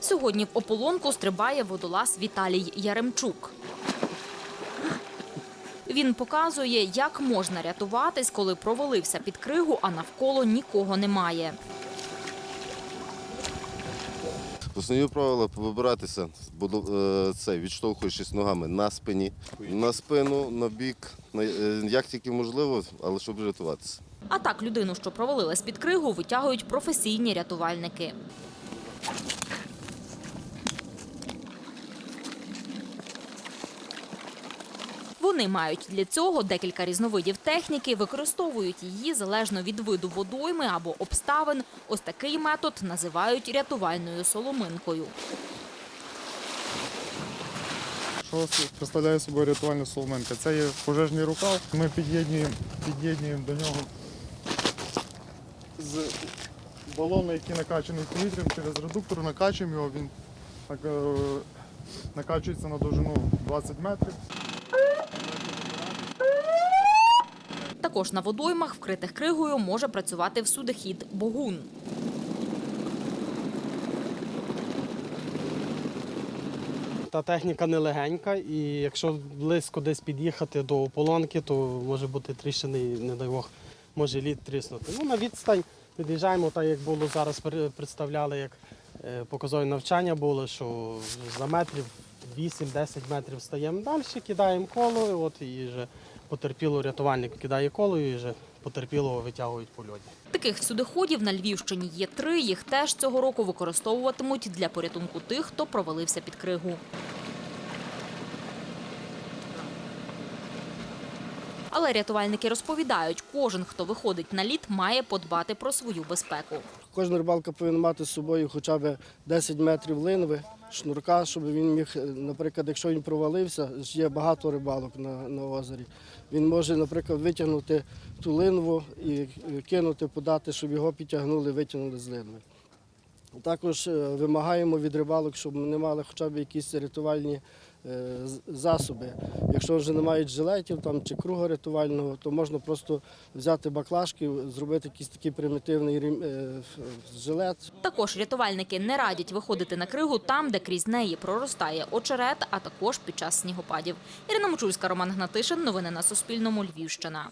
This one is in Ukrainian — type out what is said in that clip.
Сьогодні в ополонку стрибає водолаз Віталій Яремчук. Він показує, як можна рятуватись, коли провалився під кригу, а навколо нікого немає. Основні правила вибиратися, е, це, відштовхуючись ногами на спині, на спину, на бік, е, як тільки можливо, але щоб врятуватися. А так людину, що провалилась під кригу, витягують професійні рятувальники. Вони мають для цього декілька різновидів техніки, використовують її залежно від виду водойми або обставин. Ось такий метод називають рятувальною соломинкою. Що представляє собою рятувальна соломинка? Це є пожежний рукав. Ми під'єднуємо, під'єднуємо до нього з балону, який накачаний повітрям, через редуктор накачуємо його, він е, накачується на довжину 20 метрів. Також на водоймах, вкритих кригою, може працювати всюдихід богун. Та техніка нелегенька, і якщо близько десь під'їхати до ополонки, то може бути тріщини, не дай Бог, може лід тріснути. Ну, на відстань під'їжджаємо, так як було зараз представляли, як е, показове навчання було, що за метрів 8-10 метрів стаємо далі, кидаємо коло, от і вже потерпіло рятувальник кидає колою і вже потерпілого витягують по льоді. Таких судоходів на Львівщині є три. Їх теж цього року використовуватимуть для порятунку тих, хто провалився під кригу. Але рятувальники розповідають, кожен, хто виходить на лід, має подбати про свою безпеку. Кожна рибалка повинна мати з собою хоча б 10 метрів линви, шнурка, щоб він міг, наприклад, якщо він провалився, є багато рибалок на, на озері. Він може, наприклад, витягнути ту линву і кинути, подати, щоб його підтягнули, витягнули з линви. Також е, вимагаємо від рибалок, щоб вони мали хоча б якісь рятувальні е, засоби. Якщо вже не мають жилетів там, чи круга рятувального, то можна просто взяти баклажки, зробити якийсь такий примітивний е, жилет, Також рятувальники не радять виходити на кригу там, де крізь неї проростає очерет, а також під час снігопадів. Ірина Мочульська, Роман Гнатишин. Новини на Суспільному. Львівщина.